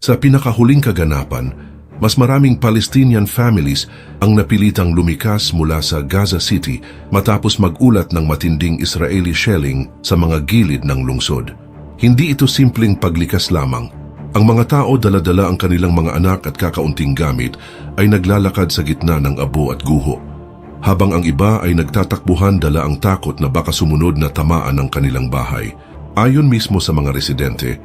Sa pinakahuling kaganapan, mas maraming Palestinian families ang napilitang lumikas mula sa Gaza City matapos magulat ng matinding Israeli shelling sa mga gilid ng lungsod. Hindi ito simpleng paglikas lamang. Ang mga tao daladala ang kanilang mga anak at kakaunting gamit ay naglalakad sa gitna ng abo at guho. Habang ang iba ay nagtatakbuhan dala ang takot na baka sumunod na tamaan ang kanilang bahay. Ayon mismo sa mga residente,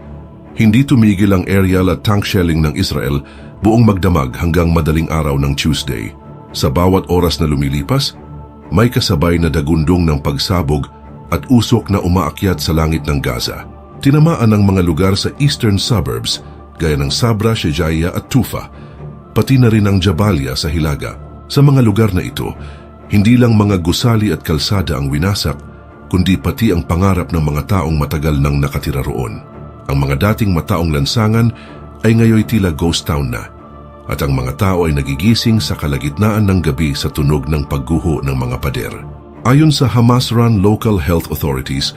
hindi tumigil ang aerial at tank shelling ng Israel buong magdamag hanggang madaling araw ng Tuesday. Sa bawat oras na lumilipas, may kasabay na dagundong ng pagsabog at usok na umaakyat sa langit ng Gaza. Tinamaan ang mga lugar sa eastern suburbs gaya ng Sabra, Shejaya at Tufa, pati na rin ang Jabalia sa Hilaga. Sa mga lugar na ito, hindi lang mga gusali at kalsada ang winasak, kundi pati ang pangarap ng mga taong matagal nang nakatira roon. Ang mga dating mataong lansangan ay ngayoy tila ghost town na at ang mga tao ay nagigising sa kalagitnaan ng gabi sa tunog ng pagguho ng mga pader. Ayon sa Hamas-run local health authorities,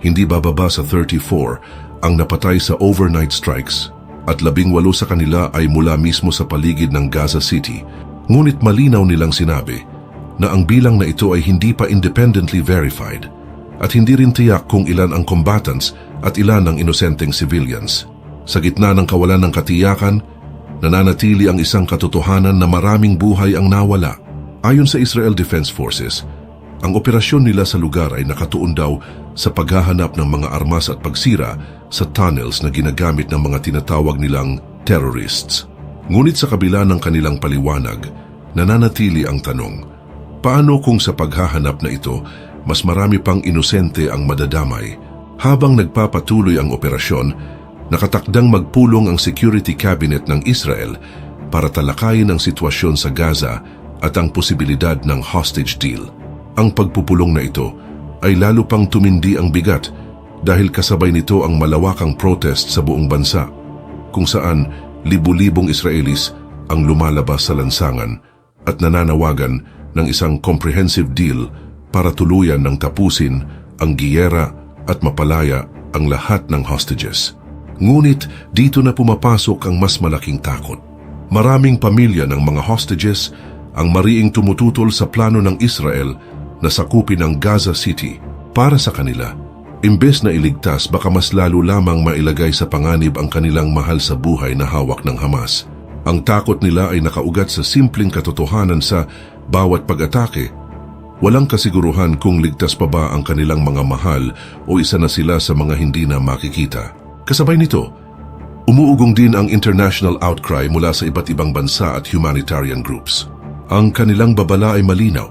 hindi bababa sa 34 ang napatay sa overnight strikes at labing walo sa kanila ay mula mismo sa paligid ng Gaza City. Ngunit malinaw nilang sinabi na ang bilang na ito ay hindi pa independently verified at hindi rin tiyak kung ilan ang combatants at ilan ang inosenteng civilians. Sa gitna ng kawalan ng katiyakan, nananatili ang isang katotohanan na maraming buhay ang nawala. Ayon sa Israel Defense Forces, ang operasyon nila sa lugar ay nakatuon daw sa paghahanap ng mga armas at pagsira sa tunnels na ginagamit ng mga tinatawag nilang terrorists. Ngunit sa kabila ng kanilang paliwanag, nananatili ang tanong, paano kung sa paghahanap na ito, mas marami pang inosente ang madadamay? Habang nagpapatuloy ang operasyon, nakatakdang magpulong ang Security Cabinet ng Israel para talakayin ang sitwasyon sa Gaza at ang posibilidad ng hostage deal. Ang pagpupulong na ito ay lalo pang tumindi ang bigat dahil kasabay nito ang malawakang protest sa buong bansa kung saan libu-libong Israelis ang lumalabas sa lansangan at nananawagan ng isang comprehensive deal para tuluyan ng tapusin ang giyera at mapalaya ang lahat ng hostages. Ngunit dito na pumapasok ang mas malaking takot. Maraming pamilya ng mga hostages ang mariing tumututol sa plano ng Israel na sakupin ang Gaza City para sa kanila. Imbes na iligtas, baka mas lalo lamang mailagay sa panganib ang kanilang mahal sa buhay na hawak ng Hamas. Ang takot nila ay nakaugat sa simpleng katotohanan sa bawat pag-atake. Walang kasiguruhan kung ligtas pa ba ang kanilang mga mahal o isa na sila sa mga hindi na makikita. Kasabay nito, umuugong din ang international outcry mula sa iba't ibang bansa at humanitarian groups. Ang kanilang babala ay malinaw.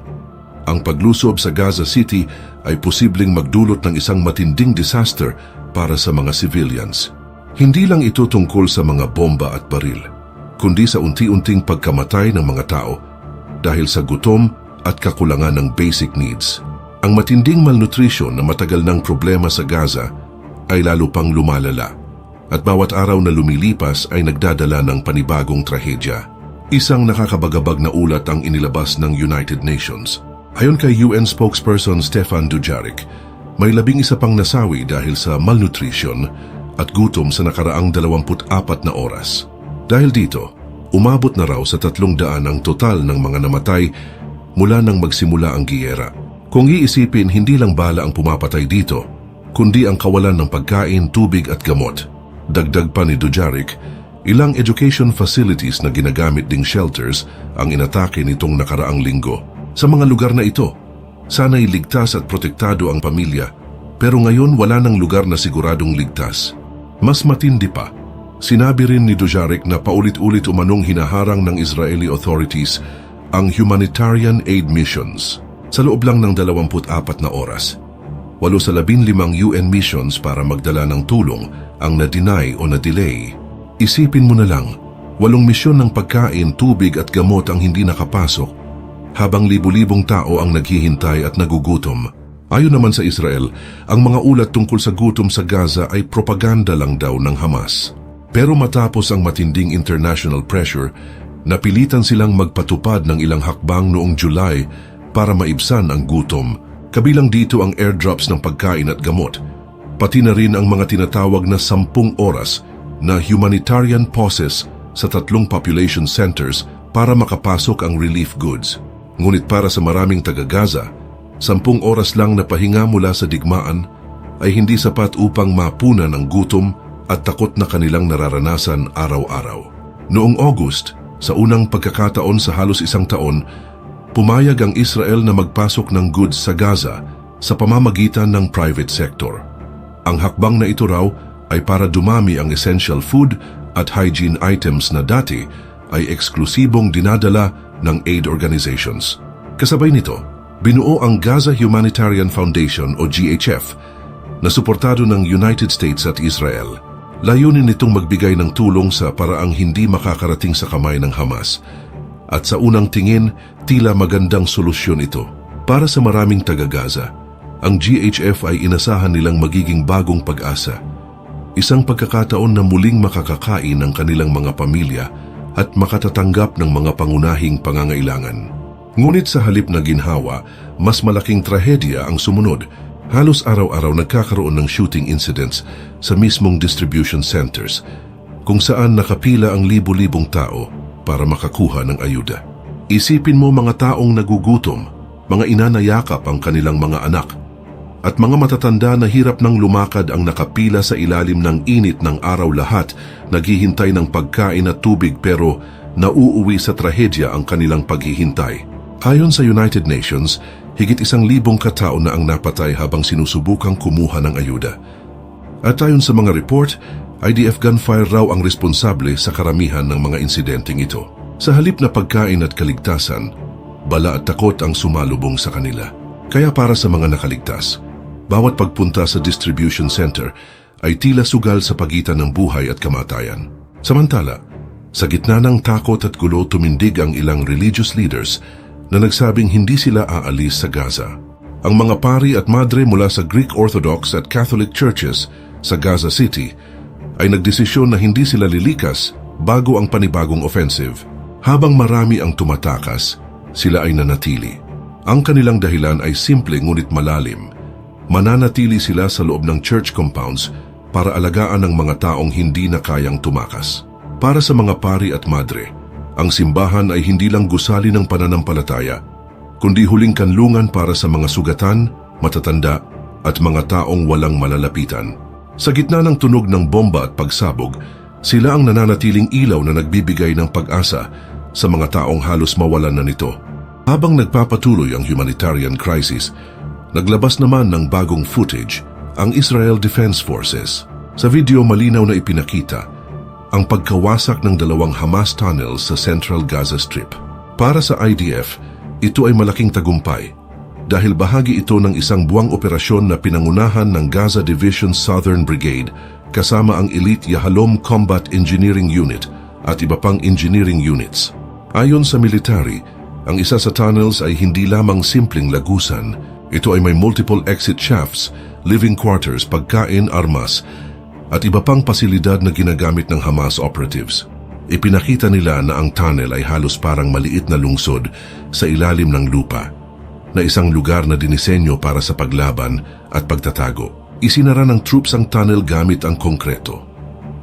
Ang paglusob sa Gaza City ay posibleng magdulot ng isang matinding disaster para sa mga civilians. Hindi lang ito tungkol sa mga bomba at baril, kundi sa unti-unting pagkamatay ng mga tao dahil sa gutom at kakulangan ng basic needs. Ang matinding malnutrition na matagal ng problema sa Gaza ay lalo pang lumalala at bawat araw na lumilipas ay nagdadala ng panibagong trahedya. Isang nakakabagabag na ulat ang inilabas ng United Nations. Ayon kay UN spokesperson Stefan Dujarric, may labing isa pang nasawi dahil sa malnutrition at gutom sa nakaraang 24 na oras. Dahil dito, umabot na raw sa tatlong daan ang total ng mga namatay mula nang magsimula ang giyera. Kung iisipin, hindi lang bala ang pumapatay dito, kundi ang kawalan ng pagkain, tubig at gamot. Dagdag pa ni Dujarric, ilang education facilities na ginagamit ding shelters ang inatake nitong nakaraang linggo. Sa mga lugar na ito, sana'y ligtas at protektado ang pamilya, pero ngayon wala ng lugar na siguradong ligtas. Mas matindi pa, sinabi rin ni Dujarric na paulit-ulit umanong hinaharang ng Israeli authorities ang humanitarian aid missions sa loob lang ng 24 na oras. Walo sa 15 UN missions para magdala ng tulong ang na-deny o na-delay. Isipin mo na lang, walong misyon ng pagkain, tubig at gamot ang hindi nakapasok habang libu-libong tao ang naghihintay at nagugutom. Ayon naman sa Israel, ang mga ulat tungkol sa gutom sa Gaza ay propaganda lang daw ng Hamas. Pero matapos ang matinding international pressure, napilitan silang magpatupad ng ilang hakbang noong July para maibsan ang gutom. Kabilang dito ang airdrops ng pagkain at gamot, pati na rin ang mga tinatawag na sampung oras na humanitarian pauses sa tatlong population centers para makapasok ang relief goods. Ngunit para sa maraming taga-Gaza, sampung oras lang na pahinga mula sa digmaan ay hindi sapat upang mapunan ang gutom at takot na kanilang nararanasan araw-araw. Noong August, sa unang pagkakataon sa halos isang taon, pumayag ang Israel na magpasok ng goods sa Gaza sa pamamagitan ng private sector. Ang hakbang na ito raw ay para dumami ang essential food at hygiene items na dati ay eksklusibong dinadala ng aid organizations. Kasabay nito, binuo ang Gaza Humanitarian Foundation o GHF na suportado ng United States at Israel. Layunin nitong magbigay ng tulong sa paraang hindi makakarating sa kamay ng Hamas. At sa unang tingin, tila magandang solusyon ito. Para sa maraming taga-Gaza, ang GHF ay inasahan nilang magiging bagong pag-asa. Isang pagkakataon na muling makakakain ng kanilang mga pamilya at makatatanggap ng mga pangunahing pangangailangan. Ngunit sa halip na ginhawa, mas malaking trahedya ang sumunod Halos araw-araw nagkakaroon ng shooting incidents sa mismong distribution centers kung saan nakapila ang libo-libong tao para makakuha ng ayuda. Isipin mo mga taong nagugutom, mga ina na yakap ang kanilang mga anak, at mga matatanda na hirap ng lumakad ang nakapila sa ilalim ng init ng araw lahat, naghihintay ng pagkain at tubig pero nauuwi sa trahedya ang kanilang paghihintay. Ayon sa United Nations, higit isang libong katao na ang napatay habang sinusubukang kumuha ng ayuda. At ayon sa mga report, IDF gunfire raw ang responsable sa karamihan ng mga insidenteng ito. Sa halip na pagkain at kaligtasan, bala at takot ang sumalubong sa kanila. Kaya para sa mga nakaligtas, bawat pagpunta sa distribution center ay tila sugal sa pagitan ng buhay at kamatayan. Samantala, sa gitna ng takot at gulo tumindig ang ilang religious leaders na nagsabing hindi sila aalis sa Gaza. Ang mga pari at madre mula sa Greek Orthodox at Catholic churches sa Gaza City ay nagdesisyon na hindi sila lilikas bago ang panibagong offensive. Habang marami ang tumatakas, sila ay nanatili. Ang kanilang dahilan ay simple ngunit malalim. Mananatili sila sa loob ng church compounds para alagaan ang mga taong hindi na kayang tumakas. Para sa mga pari at madre, ang simbahan ay hindi lang gusali ng pananampalataya, kundi huling kanlungan para sa mga sugatan, matatanda, at mga taong walang malalapitan. Sa gitna ng tunog ng bomba at pagsabog, sila ang nananatiling ilaw na nagbibigay ng pag-asa sa mga taong halos mawalan na nito. Habang nagpapatuloy ang humanitarian crisis, naglabas naman ng bagong footage ang Israel Defense Forces. Sa video malinaw na ipinakita ang pagkawasak ng dalawang Hamas tunnels sa Central Gaza Strip. Para sa IDF, ito ay malaking tagumpay dahil bahagi ito ng isang buwang operasyon na pinangunahan ng Gaza Division Southern Brigade kasama ang Elite Yahalom Combat Engineering Unit at iba pang engineering units. Ayon sa military, ang isa sa tunnels ay hindi lamang simpleng lagusan. Ito ay may multiple exit shafts, living quarters, pagkain, armas, at iba pang pasilidad na ginagamit ng Hamas operatives. Ipinakita nila na ang tunnel ay halos parang maliit na lungsod sa ilalim ng lupa, na isang lugar na dinisenyo para sa paglaban at pagtatago. Isinara ng troops ang tunnel gamit ang konkreto.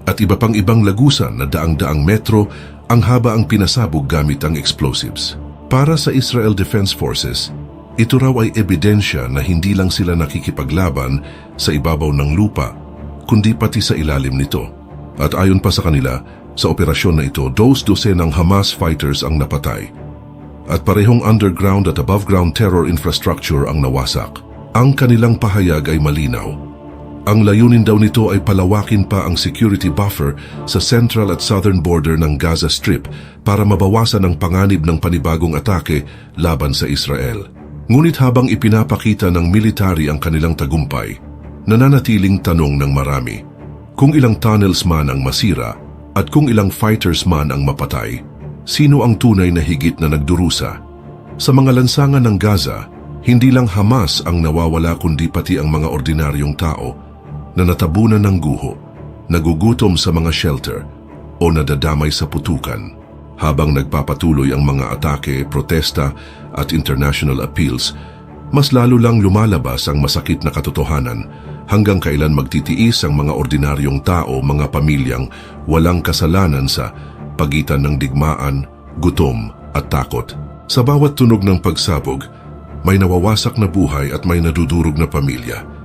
At iba pang ibang lagusan na daang-daang metro ang haba ang pinasabog gamit ang explosives. Para sa Israel Defense Forces, ito raw ay ebidensya na hindi lang sila nakikipaglaban sa ibabaw ng lupa kundi pati sa ilalim nito. At ayon pa sa kanila, sa operasyon na ito, dos dosen ng Hamas fighters ang napatay. At parehong underground at above-ground terror infrastructure ang nawasak. Ang kanilang pahayag ay malinaw. Ang layunin daw nito ay palawakin pa ang security buffer sa central at southern border ng Gaza Strip para mabawasan ang panganib ng panibagong atake laban sa Israel. Ngunit habang ipinapakita ng military ang kanilang tagumpay, nananatiling tanong ng marami. Kung ilang tunnels man ang masira at kung ilang fighters man ang mapatay, sino ang tunay na higit na nagdurusa? Sa mga lansangan ng Gaza, hindi lang Hamas ang nawawala kundi pati ang mga ordinaryong tao na natabunan ng guho, nagugutom sa mga shelter o nadadamay sa putukan. Habang nagpapatuloy ang mga atake, protesta at international appeals, mas lalo lang lumalabas ang masakit na katotohanan hanggang kailan magtitiis ang mga ordinaryong tao, mga pamilyang walang kasalanan sa pagitan ng digmaan, gutom at takot. Sa bawat tunog ng pagsabog, may nawawasak na buhay at may nadudurog na pamilya.